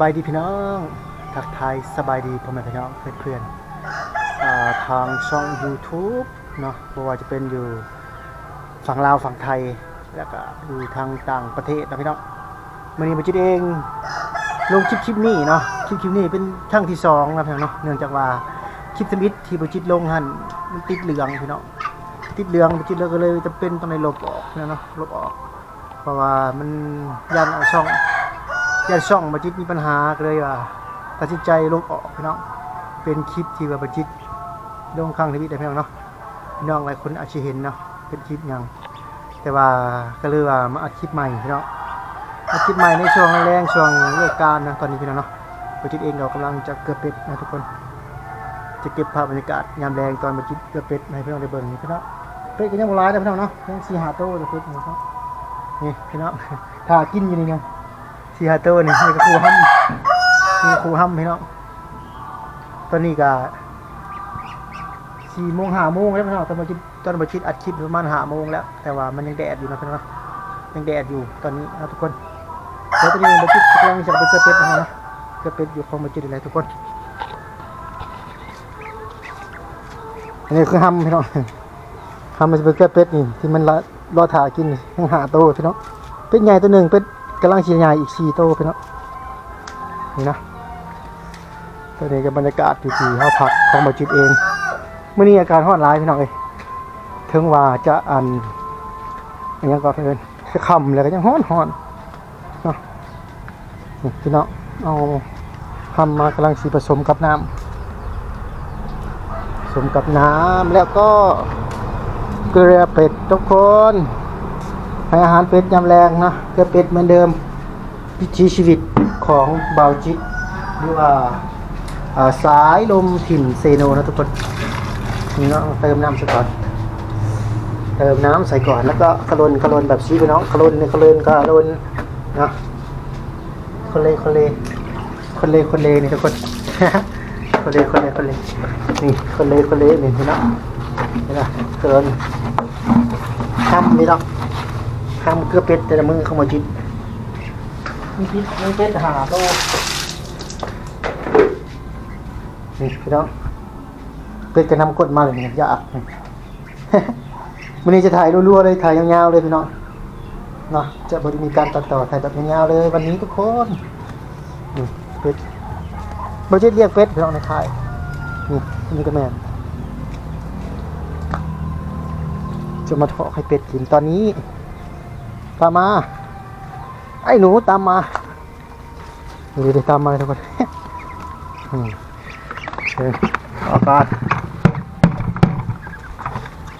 บายดีพี่น้อง ทักทายสบายดีพ่อแม่พี่น้องเพื่อนๆอ่าทางช่อง YouTube เนาะเพราะว่าจะเป็นอยู่ฝั่งลาวฝั่งไทย แล้วก็อยู่ทางต่างประเทศนะพี่น้องมื่อนี้มาจิตเองลงคลิปคลิปนี้เนาะคลิปคลิปนี้เป็นครั้งที่สองนะพี่น้องเนาะเนื่องจากว่าคลิปสมิธที่บจิตลงหันมันติดเหลืองพี่น้องติดเหลืองบจิตเลยก็เลยจะเป็นต้องในลบออกเนาะลบออก เพราะว่ามันยันเอาช่อง ยายช่องบัจิตมีปัญหาเลยว่าตัดสินใจลงออกพี่น้องเป็นคลิปที่ว่าบัจิตลงข้างทวิตได้พี่น้องเนาะพี่น้องหลายคนอาจจะเห็นเนาะเป็นคลิปยังแต่ว่าก็เลยว่ามาอัดคลิปใหม่พี่น้องอัดคลิปใหม่ในช่วงแรงช่วงเลิกการนะตอนนี้พี่น้องเนาะบัจิตเองเรากำลังจะเกือบเป็ดนะทุกคน จะเก็บภาพบรรยากาศยามแรงตอนบัจิตเกือบเป็ดให้พี่น้องได้เบิ่งนี่พี่น้องเป็ดก็ยังบ่ร้ายนะพี่น้องเนาะยังสี่หาโต้จะเป็ดนะครับนี่พี่น้องถ้ากินอยู่นี่ไง สีฮาโต้นี่นี่ก็ครูห้ำนี่ครูห้ำพี่น้องตอนนี้ก็สี่โมงห้าโมงแล้วพี่น้องตอนมาชิดตอนมาชิดอัดคลิปประมาณห้าโมงแล้ว แต่ว่ามันยังแดดอยู่นะพี่น้องยังแดดอยู่ตอนนี้นะทุกคนแล้วตอนนี้มาชิดกำลังจะไปเกิดเป็ดนะฮะเกิดเป็ดอยู่ของมาชิดอะไรทุกคนอันนี้คือห้ำพี่น้องห้ำมันจะไปเกิดเป็ดนี่ที่มันละรอถ่ากินยังหาโตพี่น้องเป็ดใหญ่ตัวหนึ่งเป็ด กำลังเชียร์ใหญ่อีกสี่โตพี่น้องนี่นะตอนนี้ก็บรรยากาศที่ที่เขาพักของบาจิตเองเมื่อนี้อาการห้อนร้ายพี่น้องเอ้ยถึงว่าจะอันอันยังก็เพิ่นจะคำแล้วก็ยังห้อนห้อนเนาะนี่พี่น้องเอาทำมากำลังสีผสมกับน้ำผสมกับน้ำแล้วก็เกลือเป็ดทุกคน ให้อาหารเป็ดยำแรงนะเกลือเป็ดเหมือนเดิมวิถีชีวิตของเบาจิตหรือว่าาสายลมถิ่นเซโนนะทุกคนนี่เนาะเติมน้ำใส่ก่อนเติมน้ำใส่ก่อนแล้วก็กระลนกระลนแบบชี้ไปน้องกระลนเนี่ยกระลนกระลนนะคนเลคนเลคนเลคนเลนี่ทุกคนคนเลคนเลคนเลนี่คนเลคนเลนี่พี่น้องนี่นะกระลนทำนี่เนาะ ทำเกลือเป็ดแต่ละมือเข้ามาจิตมีพิษมีเป็ดหาโตนี่พี่น้องเป็ดกระนำกดมาเลยเนี่ยยากวันนี้จะถ่ายรัวๆเลยถ่ายยาวๆเลยพี่น้องเนาะจะบริมีการตัดต่อถ่ายแบบยาวๆเลยวันนี้ทุกคนนี่เป็ดบริจิตเรียกเป็ดพี่น้องในถ่ายนี่นี่ก็แมนจะมาเทาะให้เป็ดกินตอนนี้ ตามมา ไอ้หนูตามมาดูดิตามมาเลยทุกคนอืมโอเคออกก่อน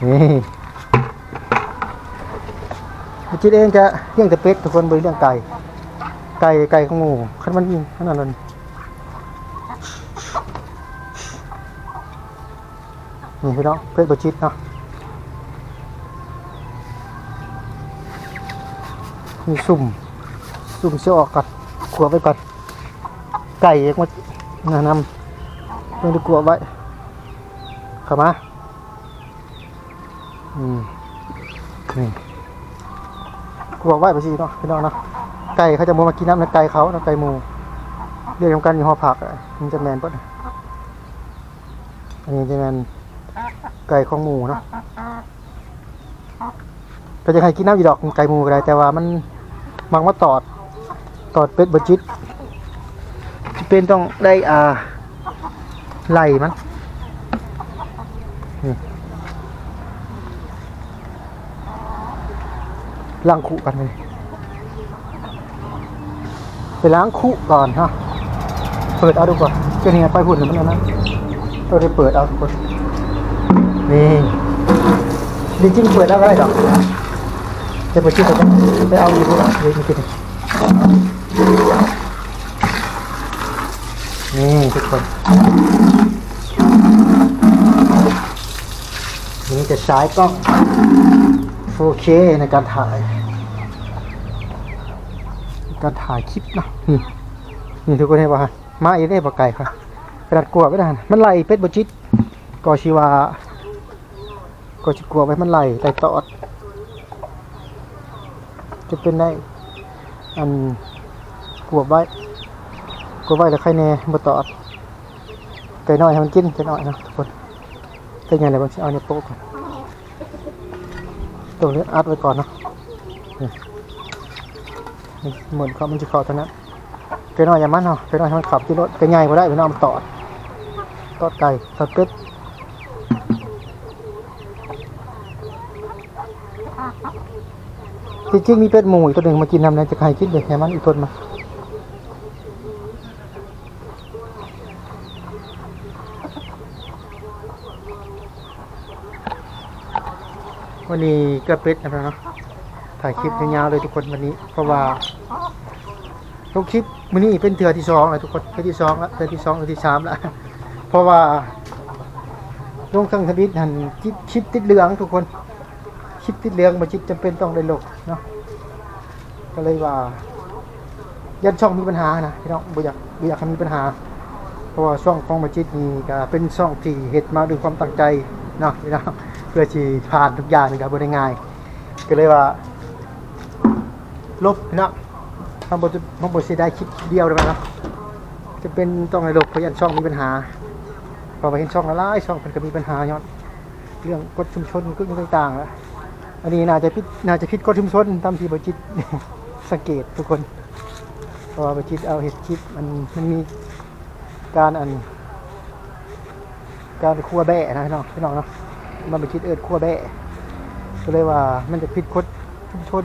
นี่จิตเองจะเลี้ยงแต่เป็ดทุกคนบริเลี้ยงไก่ ไก่ไก่ของหมูขันมันขนาดนั้นนี่พี่น้องเป็ดบจิตเนาะ มีสุ่มสุ่มเสียออกกัดกลัวไว้ก่อนไก่เอกมานานำเพื่อจะกลัวไว้เข้ามาอืมนี่กลัวไว้ไปสิเนาะพี่น้องเนาะไก่เขาจะมากินน้ำในไก่เขานะไก่หมูเรียกกันอยู่หอผักมันจะแมนปะอันนี้จะแมนไก่ของหมูเนาะก็จะให้กินน้ำอีดอกไก่หมูก็ได้แต่ว่ามัน มักมาตอด ตอดเป็ดบจิตเป็นต้องได้อ่าไหลมันล้างคุกันเลยไปล้างคุก่อนฮะเปิดเอาดูก่อนจะนี่ไงไปหุ่นมันแล้วนะตัวได้เปิดเอาทุกคนนี่จริงๆเปิดแล้วก็ได้ดอก จะไปชื่อเขาจะไปเอาอยู่ที่ไหนเลยนี่คือนี่ทุกคนนี่จะใช้กล้อง 4K ในการถ่าย การถ่ายคลิปนะนี่นี่ทุกคนเห็นป่ะมาเอได้ปะไก่ค่ะกระดาษกลัวไม่ได้นมันไหลเป็ดบจิตกอชีวาก็จะกลัวไว้มันไหลไหลตอด จะเป็นได้อันกลัวไว้ก็ไว้แล้วใครแน่บ่ตอดไก่น้อยให้มันกินไก่น้อยนะทุกคนไก่ใหญ่เลยบางทีเอาเนี่ยโป๊ะก่อนตรงนี้อัดไว้ก่อนเนาะนี่นี่หมุนเขามันจะเข้าเท่านั้นไก่น้อยอย่ามันเนาะไก่น้อยให้มันขับที่รถไก่ใหญ่บ่ได้เดี๋ยวเอมตอดตอดไก่ตอดเป็ด จริงๆมีเป็ดหมูอีกตัวหนึ่งมากินนำนจะใครคิดเลยแค่มันอีกตัวมาวันนี้ก็เป็ดนะครับเนาะถ่ายคลิปยาวๆเลยทุกคนวันนี้ เพราะว่าลงคลิปวันนี้เป็นเทือที่สองแล้วทุกคนเทือที่สองแล้วเทือที่สองเทือที่สามแล้วเพราะว่าลงเครื่องทวิตหันคลิปคลิปติดเหลืองทุกคน คลิปติดเหลืองมาจิตจำเป็นต้องได้ลงเนาะก็เลยว่า ยันช่องมีปัญหานะพี่น้องบ่อยากบ่อยากให้มีปัญหา เพราะว่าช่องของมาจิตนี่ก็เป็นช่องที่เฮ็ดมาด้วยความตั้งใจเนาะพี่น้องเพื่อที่ผ่านทุกอย่างนี่ก็บ่ได้ง่าย ก็เลยว่า ลบพี่น้องทำบ่จะมันบ่สิได้คลิปเดียวได้ไหมเนาะจะเป็นต้องให้ลบเพราะยันช่องมีปัญหาพอไปเห็นช่องละลายช่องมันก็มีปัญหาย้อนเรื่องกฎชุมชนกฎต่างๆแล้ว อันนี้น่าจะพิดน่าจะพิดกฎชุมชนตามที่บจิตสังเกตทุกคนพระว่าบจิตเอาเห็ดคลิปมันมันมีการอัน การคั่วแบะนะพี่น้องพี่น้องเนาะมันบจิตเอิดคั่วแบะก็เลยว่ามันจะผิดกฎชุมชน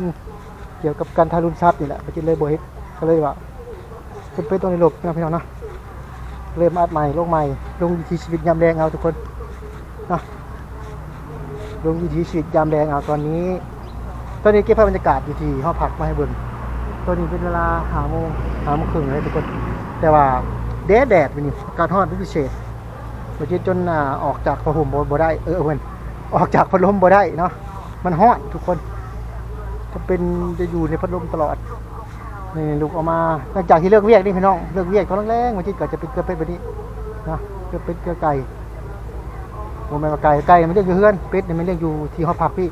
เกี่ยวกับการทารุณทรัพย์นี่แหละบจิตเลยบ่เฮ็ดก็เลยว่าเป็นไปตรงในหลบนะพี่น้องเนาะเริ่มอัดใหม่โลงใหม่ลงวิถีชีวิตยามแดงเอาทุกคนเนาะ ลงวิถีชีวิตยามแดงเอาตอนนี้ ตอนนี้เก็บภาพบรรยากาศอยู่ที่ห้องพักมาให้เบิ่งตัวนี้เป็นเวลาหาโมงหาโมงครึ่งเลยทุกคน แต่ว่าแดดแดดเป็นนี่อาการ้อนเป็นพิเศษเมื่อกี้จนออกจากผ้าห่มบ่บ่ได้ เออเพื่อนออกจากพัดลมบ่ได้เนาะ มันร้อนทุกคนจะเป็นจะอยู่ในพัดลมตลอดนี่ลูกออกมาหลังจากที่เลิกเวียกนี่พี่น้อง เลิกเวียกเขาแรงๆเมื่อกี้ก็จะเป็นเกลือเป็ดแบบนี้นะ เกลือเป็ดเกลือไก่ โมแมนว่าไก่ไก่มันเลี้ยงอยู่เฮือนเป็ดเนี่ยมันเลี้ยงอยู่ที่ห้องพักพี่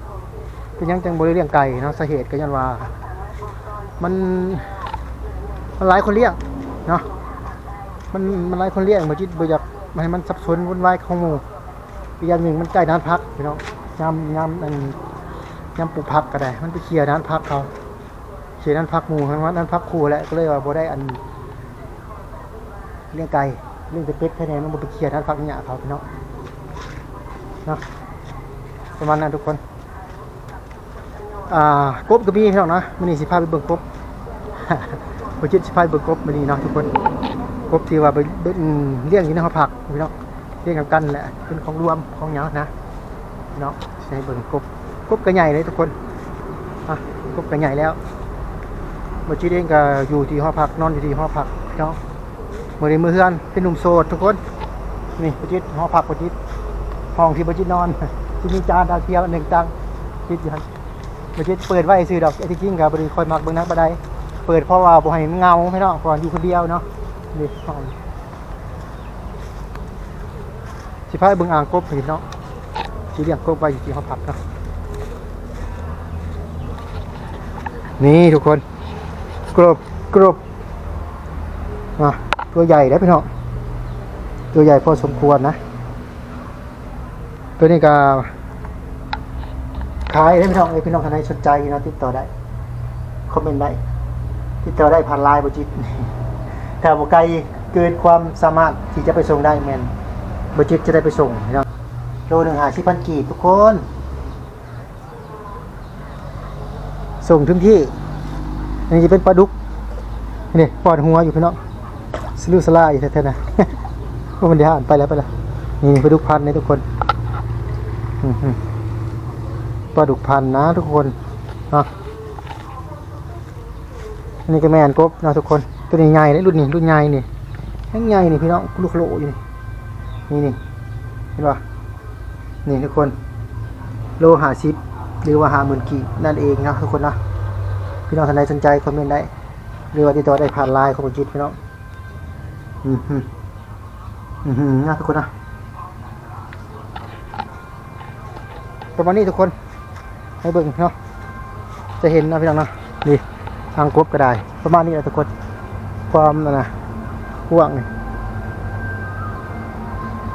เป็นยังจังบ่ได้เลี้ยงไก่เนาะสาเหตุก็ยันว่า มันมันหลายคนเลี้ยงเนาะมันมันหลายคนเลี้ยงมาจิตบ่อยากมาให้มันสับสนวุ่นวายของหมู่อีกอย่างหนึ่งมันใกล้น้านพักพี่น้องยามยามอันยามปลูกผักก็ได้ มันไปเคลียร์น้านพักเขาเคลียร์น้านพักหมู่ทั้งว่าน้านพักครูแหละก็เลยว่าบ่ได้อันเลี้ยงไก่เลี้ยงแต่เป็ดแค่นี้มันบ่ไปเคลียร์น้านพักเนี่ยเขาพี่น้อง นะประมาณนั้นทุกคน อ่ากบก็มีพี่น้องนะมันนี่สิพาไปเบิ่งกบบ่จิตสิพาไปเบิ่งกบมื้อนี้เนาะทุกคนกบที่ว่าไปเบิ่งเลี้ยงอยู่ในหอพักพี่น้องเลี้ยงกันกันแหละเป็นของรวมของหยังนะพี่น้องให้เบิ่งกบกบก็ใหญ่เลยทุกคนอะกบก็ใหญ่แล้วบ่จิตเองก็อยู่ที่หอพักนอนอยู่ที่หอพักพี่น้องมื้อนี้มือเฮือนเป็นหนุ่มโสดทุกคนนี่บ่จิตหอพักบ่จิต ห้องที่บ่จิตนอน ที่มีจานดาวเทียมหนึ่งตังจิตอยู่หั่นมัจะเปิดไว้ซื้อดอกไอ้ที่จริงกับบริคอยมักเบิ่งนักบันไดเปิดเพราะว่าบ่ให้มันเงาไม่ต้องก่อนอยู่คนเดียวเนาะนี่ห้องสิพาไปเบิ่งอ่างกบเห็นเนาะสิเลี้ยงกบไว้อยู่ที่ห้องพักเนาะนี่ทุกคนกรบกรบอะตัวใหญ่แล้วพี่น้องตัวใหญ่พอสมควรนะ ตัวนี้ก็ขายได้พี่น้องเอ้ยพี่น้องท่านใดสนใจนะติดต่อได้คอมเมนต์ได้ติดต่อได้ผ่านไลน์บจิตถ้าบ่ไกลเกินความสามารถที่จะไปส่งได้แมนบจิตจะได้ไปส่งพี่น้องโลหนึ่งหาสิพันกีบทุกคน ส่งถึงที่อันนี้จะเป็นปลาดุกนี่ปอดหัวอยู่พี่น้องสลูสลาอยู่แท้ๆนะพวกมันเดี๋ยวอ่านไปแล้วไปแล้วนี่ปลาดุกพันนี่ทุกคน ปลาดุกพันนะทุกคนนะอันนี้ก็แมนกบนะทุกคน ตัวนี้ใหญ่เลยรุ่นนี้รุ่นใหญ่นี่แห้งใหญ่นี่พี่น้องลูกโลอยู่นี่นี่นี่เห็นปะนี่ทุกคน โลหาซิปหรือว่าหาหมื่นกีบนั่นเองนะทุกคนนะพี่น้องท่านใดสนใจคอมเมนต์ได้หรือว่าติดต่อได้ผ่านไลน์ของผมจิตพี่น้องอืมฮึอืมฮึนะทุกคนนะ ประมาณนี้ทุกคนให้เบิ่งเนาะจะเห็นนะพี่น้องเนาะนี่ทางกบก็ได้ ประมาณนี้แหละทุกคนความนั่นนะกว้างนี่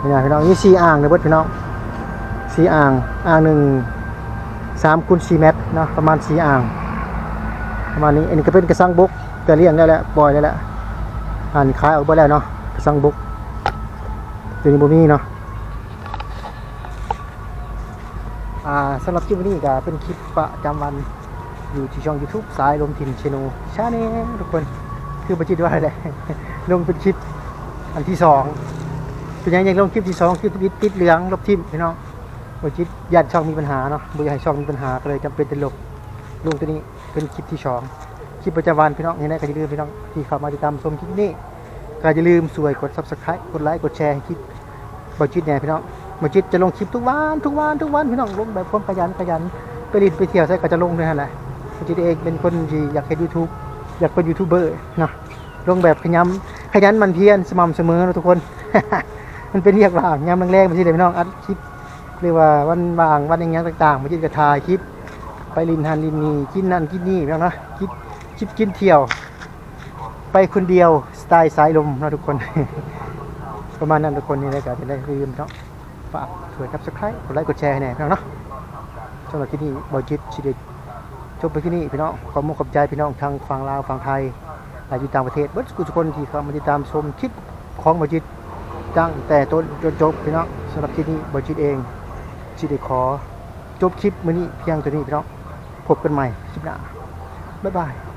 นี่นะพี่น้องนี่สีอ่างเด้อเบิดพี่น้องสีอ่างอ่างหนึ่งสามคูณสี่เมตรนะประมาณสีอ่าง ประมาณนี้อันนี้ก็เป็นกระสังบุกแต่เลี้ยงได้แล้วปล่อยได้แล้วอันขายออกไปแล้วเนาะกระสังบุกตัวนี้บ่มีเนาะ อ่าสำหรับคลิปวันนี้ก็เป็นคลิปประจำวันอยู่ที่ช่อง YouTube สายลมทินชโนชาแนลทุกคนคือประจิตว่าอะไรลงเป็นคลิปอันที่สองเป็นยังยังลงคลิปที่สองคลิปติดติดเหลืองลบทิมพี่น้องประจิตยันช่องมีปัญหาเนาะบ่อยากให้ช่องมีปัญหาก็เลยจำเป็นจะลบลงตัวนี้เป็นคลิปที่สองคลิปประจำวันพี่น้องยังไงก็อย่าลืมพี่น้องที่เข้ามาติดตามชมคลิปนี้ก็อย่าลืมสวยกด subscribe กดไลค์กดแชร์คลิปประจิตเนี่ยพี่น้อง มาจิตจะลงคลิปทุกวันทุกวันทุกวันพี่น้องลงแบบคนขยันขยันไปรีดไปเที่ยวใช่ก็จะลงด้วยนั่นแหละมาจิตเองเป็นคนที่อยากเห็นยูทูบอยากเป็นยูทูบเบอร์นะลงแบบขยันขยันมันเพียรสม่ำเสมอนะทุกคน มันเป็นเรียกว่างยามแรงๆมาจิตเลยพี่น้องอัดคลิปเรียกว่าวันว่างวันอย่างเงี้ยต่างๆมาจิตก็ถ่ายคลิปไปลินฮันลินนี่กินนั่นกินนี่พี่น้องนะคิดคลิปกินเที่ยว ไปคนเดียวสไตล์สายลมนะทุกคน ประมาณนั้นทุกคนนี่เลยก็จะได้ลืมเนาะ ฝากกด subscribe กดไลค์กดแชร์ให้แหน่พี่น้องเนาะสำหรับที่นี่บอยจิตชิดจบไปที่นี่พี่น้องขอมุกขอบใจพี่น้องทางฝั่งลาวฝั่งไทยและอยู่ต่างประเทศเบิร์ดทุกคนที่เข้ามาติดตามชมคลิปของบอยจิตตั้งแต่ต้นจนจบพี่น้องสำหรับที่นี่บอยจิตเองชิดขอจบคลิปมื้อนี้เพียงเท่านี้พี่น้องพบกันใหม่คลิปหน้าบ๊ายบาย